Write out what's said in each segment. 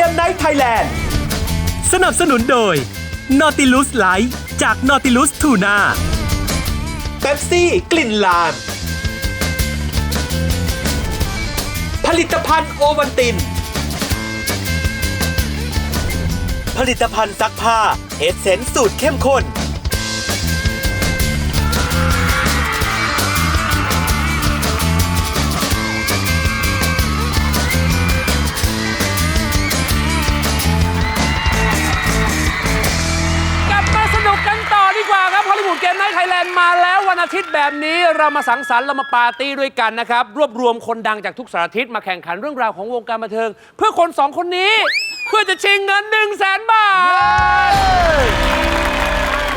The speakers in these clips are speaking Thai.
เกมไนท์ไทยแลนด์สนับสนุนโดย Nautilus Light จาก Nautilus Tuna เ e p ซี่กลิ่นลาน ผลิตภัณฑ์โอวันติน ผลิตภัณฑ์ซักผ้าเอเซนสูตรเข้มข้น เกมไนท์ไทยแลนด์มาแล้ววันอาทิตย์แบบนี้เรามาสังสรรค์เรามาปาร์ตี้ด้วยกันนะครับ รวบรวมคนดังจากทุกสารทิศมาแข่งขันเรื่องราวของวงการบันเทิง เพื่อคนสองคนนี้ เพื่อจะชิงเงิน1 0 0 0 0แสนบาท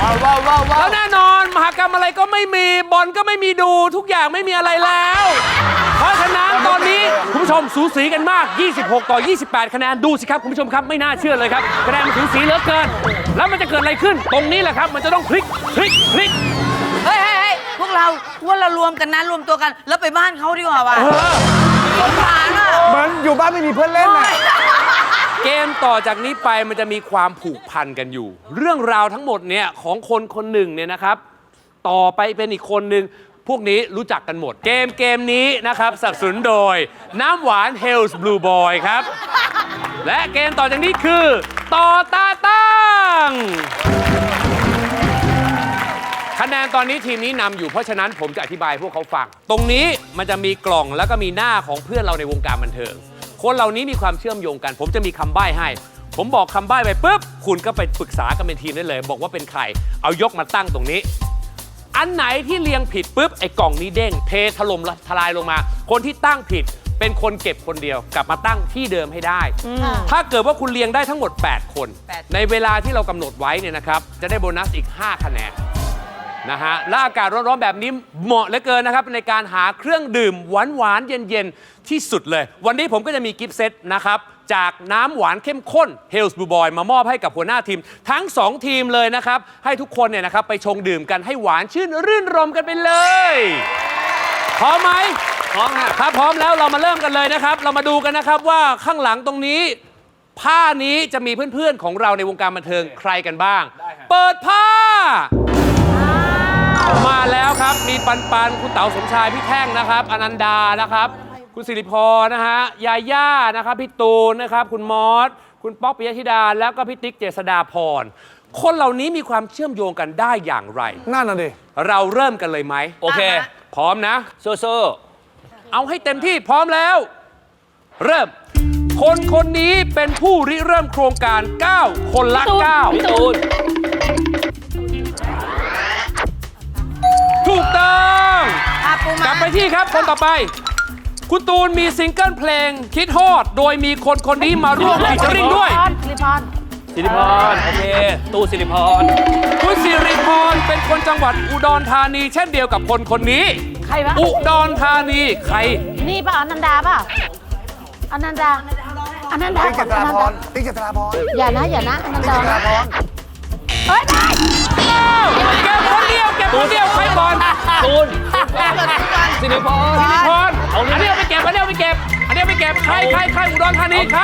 ว้าวว้าวว้าวว้าแล้ววแน่นอน มหากรรมอะไรก็ไม่มีบอลก็ไม่มีดู ทุกอย่างไม่มีอะไรแล้ว เพราะฉะนั้นตอนนี้คุณผู้ชมสูสีกันมาก 26 ต่อ 28 คะแนนดูสิครับคุณผู้ชมครับไม่น่าเชื่อเลยครับคะแนนมันสูสีเหลือเกิน แล้วมันจะเกิดอะไรขึ้น ตรงนี้แหละครับ มันจะต้องพลิกพลิกพลิกเฮ้ยเฮ้ยเฮ้ยพวกเราว่าเรารวมกันนะรวมตัวกัน แล้วไปบ้านเขาดีกว่าว่ะสงสารอะเหมือนอยู่บ้านไม่มีเพื่อนเล่นน่ะ เกมต่อจากนี้ไปมันจะมีความผูกพันกันอยู่ เรื่องราวทั้งหมดเนี่ยของคนคนหนึ่งเนี่ยนะครับ ต่อไปเป็นอีกคนหนึ่ง พวกนี้รู้จักกันหมด เกมเกมนี้นะครับสนับสนุนโดย น้ำหวาน Hell's Blue Boy ครับ และเกมต่อจากนี้คือต่อตาตั้งคะแนนตอนนี้ทีมนี้นำอยู่เพราะฉะนั้นผมจะอธิบายพวกเขาฟัง ตรงนี้มันจะมีกล่องแล้วก็มีหน้าของเพื่อนเราในวงการบันเทิง คนเหล่านี้มีความเชื่อมโยงกัน ผมจะมีคำใบ้ให้ ผมบอกคำใบ้ไปปุ๊บคุณก็ไปปรึกษากันเป็นทีมได้เลย บอกว่าเป็นใคร เอายกมาตั้งตรงนี้ อันไหนที่เรียงผิดปุ๊บไอ้กล่องนี้เด้งเทถล่มทลายลงมา คนที่ตั้งผิดเป็นคนเก็บคนเดียวกลับมาตั้งที่เดิมให้ได้ ถ้าเกิดว่าคุณเรียงได้ทั้งหมด 8 คน ในเวลาที่เรากำหนดไว้เนี่ยนะครับ จะได้โบนัสอีก 5 คะแนนนะฮะและอากาศร้อนๆแบบนี้เหมาะเหลือเกินนะครับ ในการหาเครื่องดื่มหวานๆเย็นๆ ที่สุดเลย วันนี้ผมก็จะมีกิฟต์เซตนะครับ จากน้ำหวานเข้มข้น Hell's Blue Boy มามอบให้กับหัวหน้าทีม ทั้ง 2 ทีมเลยนะครับ ให้ทุกคนเนี่ยนะครับไปชงดื่มกันให้หวานชื่นรื่นรมกันไปเลย พร้อมไหมพร้อมค่ะถ้าพร้อมแล้วเรามาเริ่มกันเลยนะครับ เรามาดูกันนะครับว่าข้างหลังตรงนี้ ผ้านี้จะมีเพื่อนๆของเราในวงการบันเทิงใครกันบ้าง เปิดผ้า มาแล้วครับ มีปันปันคุณเต๋าสมชายพี่แท่งนะครับ อนันดานะครับ คุณสิริพรนะฮะยาย่านะครับพี่ตูนนะครับคุณมอสคุณป๊อกปิยธิดา แล้วก็พี่ติ๊กเจษดาพร คนเหล่านี้มีความเชื่อมโยงกันได้อย่างไร นั่นน่ะดิเราเริ่มกันเลยไหมโอเค พร้อมนะโซโซเอาให้เต็มที่พร้อมแล้ว เริ่ม คนคนนี้เป็นผู้ริเริ่มโครงการ 9 คนละ9พี่ตูนถูกต้องอาปูกมาลับไปที่ครับคนต่อไป คุณตูนมีซิงเกิลเพลงคิดฮอด โดยมีคนคนนี้มาร่วมฟีเจอริ่งด้วยสิริพรโอเคตู้สิริพรคุณสิริพรเป็นคนจังหวัดอุดรธานีเช่นเดียวกับคนคนนี้ ใครวะอุดรธานีใคร นี่ป่ะอนันดาป่ะอนันดาอนันดาติ๊กเจอตรานันพดารติ๊กเจตราพรอย่านะอย่านะอนันติ๊กดาเจตรานะพรเฮ้ยได้ เก็บคนเดียวเก็บคนเดียวใครก่อนตูน สิริพรสิริพรอันนี้เอาไปเก็บอันนี้เอาไปเก็บอันนี้เอาไปเก็บใครใครใครอุดรธานีใคร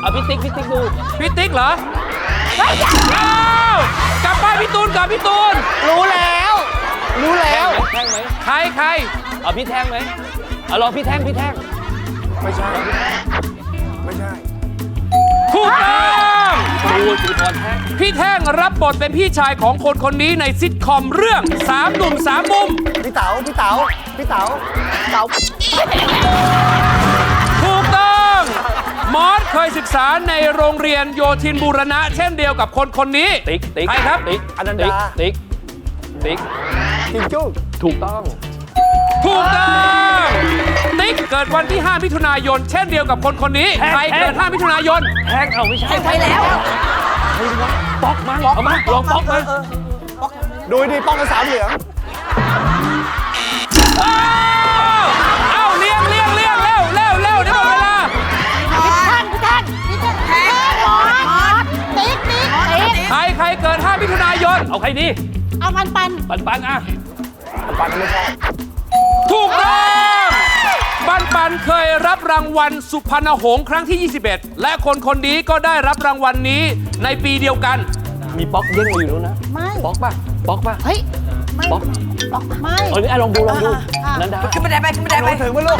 เอาพี่ติ๊กพี่ติ๊กดูพี่ติ๊กเหรออ้าวกลับบ้านพี่ตูนก่อนพี่ตูนรู้แล้ว รู้แล้วแท่งไหมใครใครเอาพี่แท่งไหมเอาลองพี่แท่งพี่แท่งไม่ใช่ไม่ใช่ถูกต้อง ตูนสิริพรแท่งพี่แท่งรับบทเป็นพี่ชายของคนคนนี้ในซิทคอมเรื่องสามหนุ่มสามมุม พี่เต๋าพี่เต๋าพี่เต๋าเต๋าถูกต้อง มอสเคยศึกษาในโรงเรียนโยธินบูรณะ เช่นเดียวกับคนคนนี้ ติ๊กติ๊กใครครับ ติ๊กอนันดา ติ๊กติ๊กจิงจุ้งถูกต้อง ถูกต้องติ๊กเกิดวันที่ 5 มิถุนายน เช่นเดียวกับคนคนนี้แท่งใครเกิดแท่ง5มิถุนายน แท่งเอาไม่ใช่ไปแล้ว ป๊อกมาเอามาลองป๊อกมาดูดีป้องกันสามเหลืองอ้าวเอ้าเลี้ยงเลี้ยงเลี้ยงเร็วเร็วเร็วเดี๋ยวหมดเวลาพี่ท่านพี่ท่านพี่ท่านหมอหมอติ๊กติ๊กติ๊กใครใครเกิด 5 มิถุนายน เอาใครดี เอาปันปันปันปันอะปันไม่ใช่ ถูกต้องปันปันเคยรับรับรางวัลสุพรรณหงส์ครั้งที่ 21 และคนคนนี้ก็ได้รับรางวัลนี้ในปีเดียวกัน มีป๊อกเด้งมาอยู่แล้วนะไม่ ป๊อกป่ะป๊อกป่ะ เฮ้ย ไม่ป๊อกบอกไม่ เออนี่อะลองดูลองดูอะ นันดาขึ้นบันไดไปขึ้นบันไดไป ถึงไหมลูก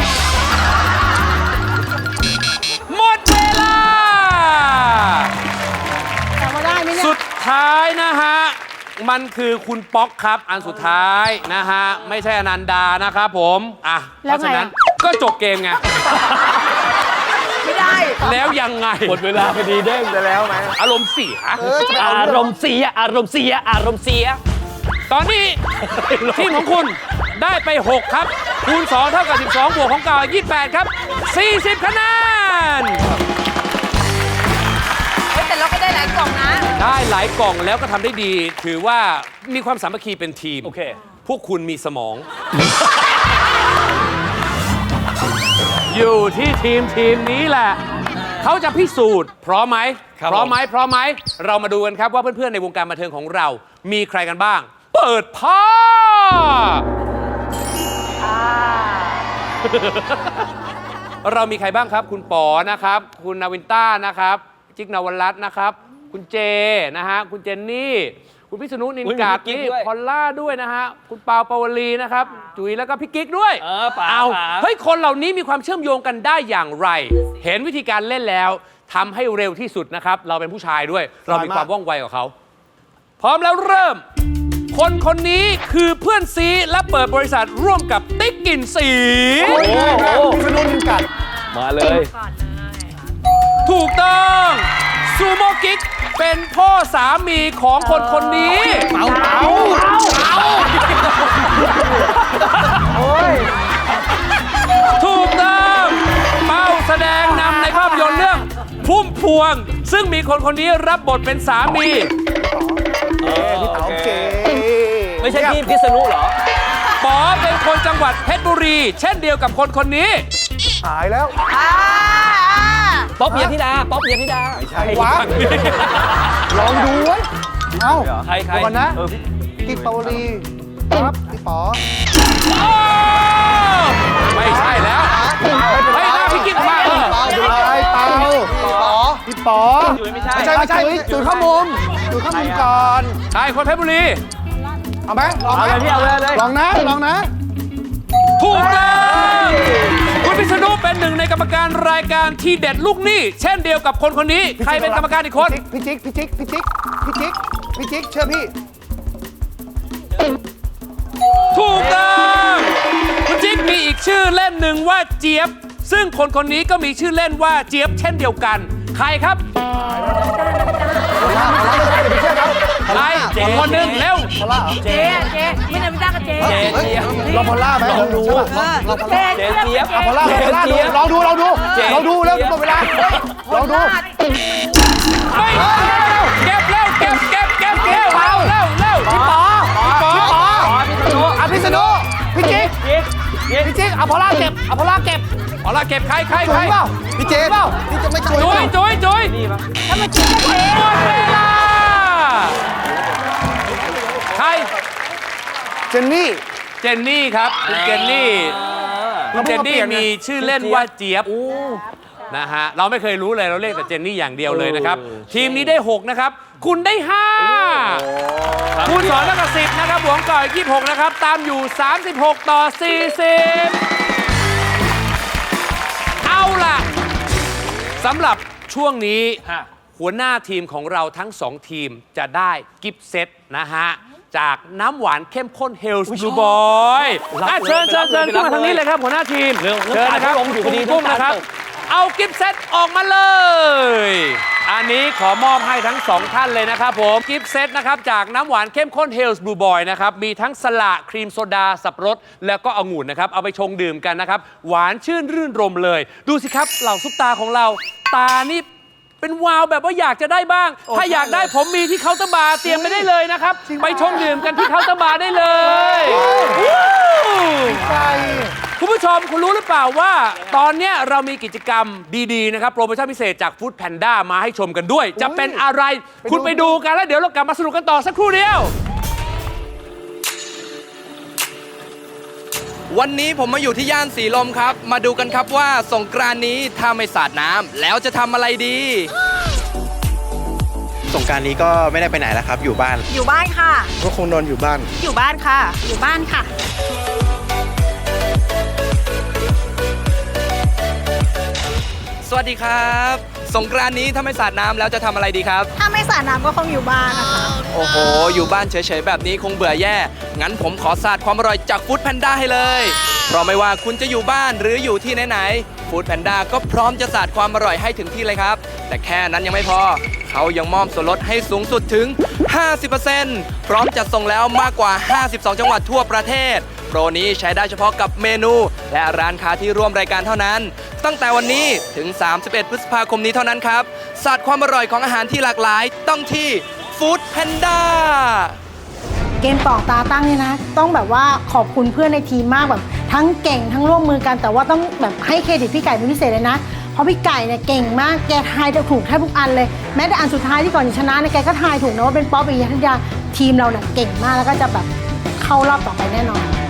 มันคือคุณป๊อกครับอันสุดท้ายนะฮะ ไม่ใช่อนันดานะครับผมอะเพแล้วราะฉะนั้นไงอะก็จบเกมไง ไม่ได้ แล้วยังไงหมดเวลาพอดีเด้งจะแล้วไหมอารมณ์เสียเออจะไปเอาอารมณ์เสียอารมณ์เสียอารมณ์เสีย ตอนนี้ ทีมของคุณได้ไป 6 ครับ คูณ 2 เท่ากับ 12 บวกของเก่า28 ครับ 40 คะแนน หลายกล่องนะ ได้หลายกล่องแล้วก็ทำได้ดี ถือว่ามีความสามัคคีเป็นทีม โอเค พวกคุณมีสมอง อยู่ที่ทีมทีมนี้แหละ เขาจะพิสูจน์ พร้อมไหมครับพร้อมไหมพร้อมไหม เรามาดูกันครับว่าเพื่อนๆในวงการบันเทิงของเรา มีใครกันบ้าง เปิดภาพเรามีใครบ้างครับ คุณป๋อนะครับ คุณนาวินต้านะครับ จิ๊กนวรัตน์นะครับ คุณเจนะฮะคุณเจนนี่ คุณพิษณุนินอุ๊ยกาดมีพี่กิ๊กนี่ด้วยพอลล่าด้วยนะฮะคุณปาวปาวลีนะครับ จุ๋ยแล้วก็พี่กิ๊กด้วยเออป๋าเอาป๋า เฮ้ยคนเหล่านี้มีความเชื่อมโยงกันได้อย่างไร เห็นวิธีการเล่นแล้วทำให้เร็วที่สุดนะครับ เราเป็นผู้ชายด้วย เรามีความว่องไวกว่าเขา พร้อมแล้วเริ่ม คนคนนี้คือเพื่อนซีและเปิดบริษัทร่วมกับติ๊กกลิ่นสี โอ้โหพิษณุนินกัดมาเลย ถูกต้องซูโมกิกเป็นพ่อสามีของคนคนนี้เมาเมาถูกต้องเป้าแสดงนำในภาพยนตร์เรื่อง พุ่มพวง ซึ่งมีคนคนนี้รับบทเป็นสามีโอเคไม่ใช่พี่พิษณุเหรอป๋อเป็นคนจังหวัดเพชรบุรี เช่นเดียวกับคนคนนี้ หายแล้วอ่า ป๊อกเพียธิดา ป๊อกเพียธิดาใช่วะลองดูเว้ยเอ้าใครใครเดี๋ยวก่อนนะเออพี่ กิ๊กปาวลีครับพี่ป๋อโอ้ไม่ใช่แล้ว เฮ้ยหน้าพี่กิ๊กมากเลยเปาดูไรเปาพี่ป๋อพี่ป๋อไม่ใช่ ไม่ใช่ไม่ใช่จุดข้ามุมจุดข้ามุมก่อนใช่คนเพชรบุรี เอาไหมลองไหมเอาเลยพี่เอาเลยเลย ลองนะลองนะ ถูกต้อง คุณพิษณุเป็นหนึ่งในกรรมการรายการทีเด็ดลูกหนี้เช่นเดียวกับคนคนนี้ ใครเป็นกรรมการอีกคน พี่จิ๊กพี่จิ๊กพี่จิ๊กพี่จิ๊กพี่จิ๊กเชื่อพี่ ถูกต้องคุณจิ๊กมีอีกชื่อเล่นหนึ่งว่าเจี๊ยบ ซึ่งคนคนนี้ก็มีชื่อเล่นว่าเจี๊ยบเช่นเดียวกัน ใครครับใครคนหนึ่งเร็วพอล่าเหรอเจ๊เจ๊ไม่นำไม่ได้กับ เจ๊เจเจี๊ยบลองพอล่าไหมลองดูเออลองพอเจ๊ล่าเจเจี๊ยบพอล่าพอล่าดูลองดูลองดูเจ๊ลองดูเร็วหมดเวลาลองดูไม่เก็บเร็วเก็บเก็บเก็บเร็วเร็วเร็วเร็วพี่ป๋อพี่ป๋อพี่ป๋ออ๋อพิษณุอะพี่สนุพี่จิ๊กจิ๊กจิ๊กพี่จิ๊กเอาพอล่าเก็บเอาพอล่าเก็บเอาละเก็บใครใครจุ๋ใครยเปล่าพี่เจเปล่าพี่จะไม่จุ๋ยจุ้ยจุ้ยจุ้ยนี่ปะถ้ามาจีบก็เจ๊หมดเวลาใคร เจนนี่ เจนนี่ครับคุณเจนนี่คุณเจนนี่มีชื่อเล่นว่าเจี๊ยบนะฮะเราไม่เคยรู้เลยเราเรียกแต่เจนนี่อย่างเดียวเลยนะครับ ทีมนี้ได้ 6 นะครับ คุณได้ 5 คุณสอนแล้วก็สิบนะครับหวงก่อย26 นะครับ ตามอยู่ 36 ต่อ 40 เอาล่ะสำหรับช่วงนี้ฮะหัวหน้าทีมของเราทั้ง 2 ทีมจะได้กิฟต์เซตนะฮะ จากน้ำหวานเข้มข้นเฮลส์บลูบอยรับเชิญเชิญเชิญไปขึ้นรับมาทางนี้เลยครับหัวหน้าทีมเร็วเชิญนะครับน้ำตาลที่ลงอยู่พอดีกุ้งน้ำตาลนะครับ ตก เอากิฟต์เซตออกมาเลย อันนี้ขอมอบให้ทั้งสองท่านเลยนะครับผม กิฟต์เซตนะครับ จากน้ำหวานเข้มข้นเฮลส์บลูบอยนะครับ มีทั้งสละครีมโซดา สับปะรด แล้วก็องุ่นนะครับ เอาไปชงดื่มกันนะครับ หวานชื่นรื่นรมเลย ดูสิครับ เหล่าซุปตาของเรา ตานี่ เป็นวาวแบบว่าอยากจะได้บ้าง ถ้าอยากได้ผมมีที่เคาน์เตอร์บาร์เตรียมไปได้เลยนะครับ ไปชงดื่มกันที่เคาน์เตอร์บาร์ได้เลยวู้ใช่คุณผู้ชมคุณรู้หรือเปล่าว่า ตอนเนี้ยเรามีกิจกรรมดีๆนะครับโปรโมชั่นพิเศษจากฟู้ดแพนด้ามาให้ชมกันด้วย จะเป็นอะไร คุณไปดูกันแล้วเดี๋ยวเรากลับมาสนุกกันต่อสักครู่เดียว วันนี้ผมมาอยู่ที่ย่านสีลมครับ มาดูกันครับว่าสงกรานต์นี้ถ้าไม่สาดน้ำแล้วจะทำอะไรดี สงกรารนี้ก็ไม่ได้ไปไหนแล้วครับ อยู่บ้าน อยู่บ้านค่ะ ก็คงนอนอยู่บ้าน อยู่บ้านค่ะ อยู่บ้านค่ะ สวัสดีครับ สงกรานต์นี้ถ้าไม่สาดน้ำแล้วจะทำอะไรดีครับ ถ้าไม่สาดน้ำก็คงอยู่บ้านนะคะ โอ้โห อยู่บ้านเฉยๆ แบบนี้คงเบื่อแย่ งั้นผมขอสาดความอร่อยจากฟู้ดแพนด้าให้เลย เพราะไม่ว่าคุณจะอยู่บ้านหรืออยู่ที่ไหนๆฟู้ดแพนด้าก็พร้อมจะสาดความอร่อยให้ถึงที่เลยครับ แต่แค่นั้นยังไม่พอ เขายังมอบส่วนลดให้สูงสุดถึง 50%พร้อมจัดส่งแล้วมากกว่า 52 จังหวัดทั่วประเทศ โปรนี้ใช้ได้เฉพาะกับเมนู และร้านค้าที่ร่วมรายการเท่านั้น ตั้งแต่วันนี้ถึง 31 พฤษภาคมนี้เท่านั้นครับศาสตร์ความอร่อยของอาหารที่หลากหลาย ต้องที่ฟู้ดแพนด้าเกมต่อตาตั้งเนี่ยนะ ต้องแบบว่าขอบคุณเพื่อนในทีมมากแบบทั้งเก่งทั้งร่วมมือกันแต่ว่าต้องแบบให้เครดิตพี่ไก่เป็นพิเศษเลยนะ เพราะพี่ไก่เนี่ยเก่งมากแกทายถูกแทบทุกอันเลย แม้แต่อันสุดท้ายที่ก่อนจะชนะเนี่ยแกก็ทายถูกนะว่าเป็นป๊อปปิยะทัญญาทีมเราเนี่ยเก่งมากแล้วก็จะแบบเข้ารอบต่อไปแน่นอน